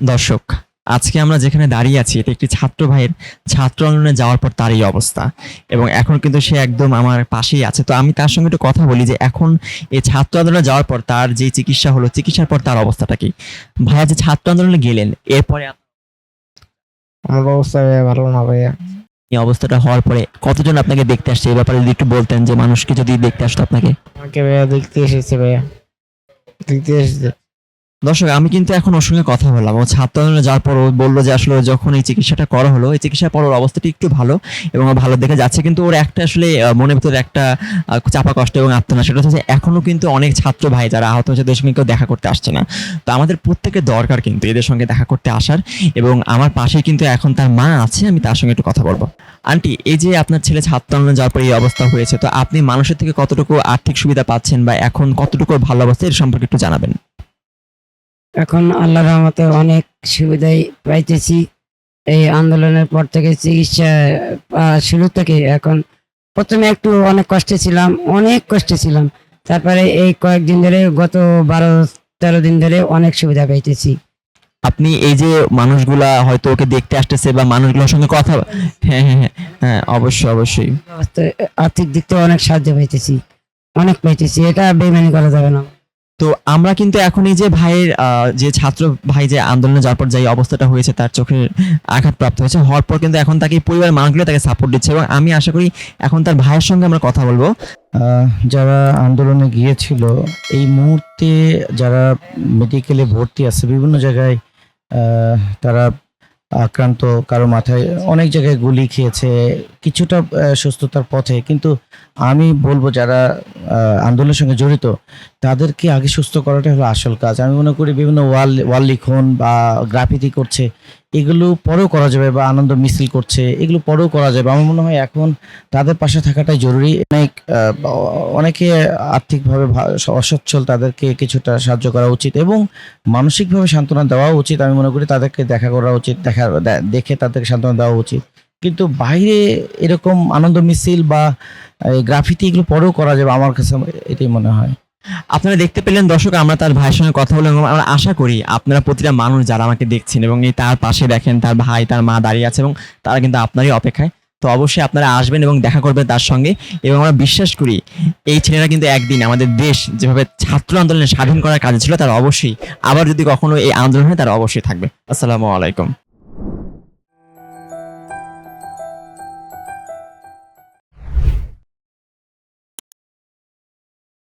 দর্শক আজকে আমরা যেখানে দাঁড়িয়ে আছি এটা একটি ছাত্র ভাইয়ের ছাত্র আন্দোলনে যাওয়ার পর তার এই অবস্থা। এবং এখন কিন্তু সে একদম আমার পাশেই আছে। তো আমি তার সঙ্গে একটু কথা বলি যে এখন এই ছাত্র আন্দোলনে যাওয়ার পর তার যে চিকিৎসা হলো চিকিৎসার পর তার অবস্থাটা কি? ভাইয়া যে ছাত্র আন্দোলনে গেলেন এরপরে আমার অবস্থা ভালো না ভাইয়া। এই অবস্থাটা হওয়ার পরে কতজন আপনাকে দেখতে আসছে? এই ব্যাপারে যদি একটু বলতেন যে মানুষকে যদি দেখতে আসতো আপনাকে। আমাকে ভাইয়া দেখতে এসেছে ভাইয়া। দেখতে এসেছে। দর্শক, আমি কিন্তু এখন ওর সঙ্গে কথা বললাম। ও ছাত্র যাওয়ার পর বলল যে আসলে যখন এই চিকিৎসাটা করা হলো, এই চিকিৎসার পর ওর অবস্থাটা একটু ভালো এবং ভালো দেখে যাচ্ছে। কিন্তু ওর একটা আসলে মনের ভিতরে একটা চাপা কষ্ট এবং আত্মনা সেটা হচ্ছে এখনও কিন্তু অনেক ছাত্র ভাই যারা আহত হচ্ছে তাদের সঙ্গে কেউ দেখা করতে আসছে না। তো আমাদের প্রত্যেকের দরকার কিন্তু এদের সঙ্গে দেখা করতে আসার এবং আমার পাশে কিন্তু এখন তার মা আছে, আমি তার সঙ্গে একটু কথা বলব। আন্টি, এই যে আপনার ছেলে ছাত্র আন্দোলনে যাওয়ার পর এই অবস্থা হয়েছে, তো আপনি মানুষের থেকে কতটুকু আর্থিক সুবিধা পাচ্ছেন বা এখন কতটুকু ভালো অবস্থা, এর সম্পর্কে একটু জানাবেন। এখন আল্লাহ রহমতে অনেক সুবিধাই পাইতেছি। এই আন্দোলনের পর থেকে চিকিৎসা শুরু থেকে এখন প্রথমে একটু অনেক কষ্টে ছিলাম অনেক কষ্টে ছিলাম। তারপরে এই কয়েকদিন ধরে গত বারো তেরো দিন ধরে অনেক সুবিধা পাইতেছি। আপনি এই যে মানুষগুলা হয়তো ওকে দেখতে আসতেছে বা মানুষগুলোর সঙ্গে কথা হ্যাঁ হ্যাঁ হ্যাঁ হ্যাঁ অবশ্যই অবশ্যই। আর্থিক দিক থেকে অনেক সাহায্য পাইতেছি অনেক পাইতেছি। এটা বেমানি করা যাবে না। তো আমরা কিন্তু এখন এই যে ভাইয়ের যে ছাত্র ভাই যে আন্দোলনে যাওয়ার পর যে অবস্থাটা হয়েছে, তার চোখের আঘাত প্রাপ্ত হয়েছে, হওয়ার পর কিন্তু এখন তাকে পরিবার মানুষগুলো তাকে সাপোর্ট দিচ্ছে এবং আমি আশা করি এখন তার ভাইয়ের সঙ্গে আমরা কথা বলব। যারা আন্দোলনে গিয়েছিল, এই মুহূর্তে যারা মেডিকেলে ভর্তি আছে, বিভিন্ন জায়গায় তারা আক্রান্ত কারও মাথায় অনেক জায়গায় গুলি খেয়েছে, কিছুটা সুস্থতার পথে। কিন্তু আমি বলব যারা আন্দোলনের সঙ্গে জড়িত, তাদেরকে আগে সুস্থ করাটা হলো আসল কাজ। আমি মনে করি বিভিন্ন ওয়াল ওয়াল লিখন বা গ্রাফিতি করছে এগুলো পরেও করা যাবে বা আনন্দ মিছিল করছে, এগুলো পরেও করা যাবে। আমার মনে হয় এখন তাদের পাশে থাকাটাই জরুরি। অনেক অনেকে আর্থিকভাবে অসচ্ছল, তাদেরকে কিছুটা সাহায্য করা উচিত এবং মানসিকভাবে সান্ত্বনা দেওয়া উচিত। আমি মনে করি তাদেরকে দেখা করা উচিত, দেখা দেখে তাদেরকে সান্ত্বনা দেওয়া উচিত। কিন্তু বাইরে এরকম আনন্দ মিছিল বা গ্রাফিতি এগুলো পরেও করা যাবে আমার কাছে এটাই মনে হয়। আপনারা দেখতে পেলেন দর্শক, আমরা তার ভাইয়ের সঙ্গে কথা বললাম আমরা আশা করি আপনারা প্রতিটা মানুষ যারা আমাকে দেখছেন এবং এই তার পাশে দেখেন, তার ভাই, তার মা দাঁড়িয়ে আছে এবং তারা কিন্তু আপনারই অপেক্ষায়। তো অবশ্যই আপনারা আসবেন এবং দেখা করবেন তার সঙ্গে এবং আমরা বিশ্বাস করি এই ছেলেরা কিন্তু একদিন আমাদের দেশ যেভাবে ছাত্র আন্দোলনে স্বাধীন করার কাজে ছিল, তারা অবশ্যই আবার যদি কখনো এই আন্দোলন হয়, তারা অবশ্যই থাকবে। আসসালামু আলাইকুম।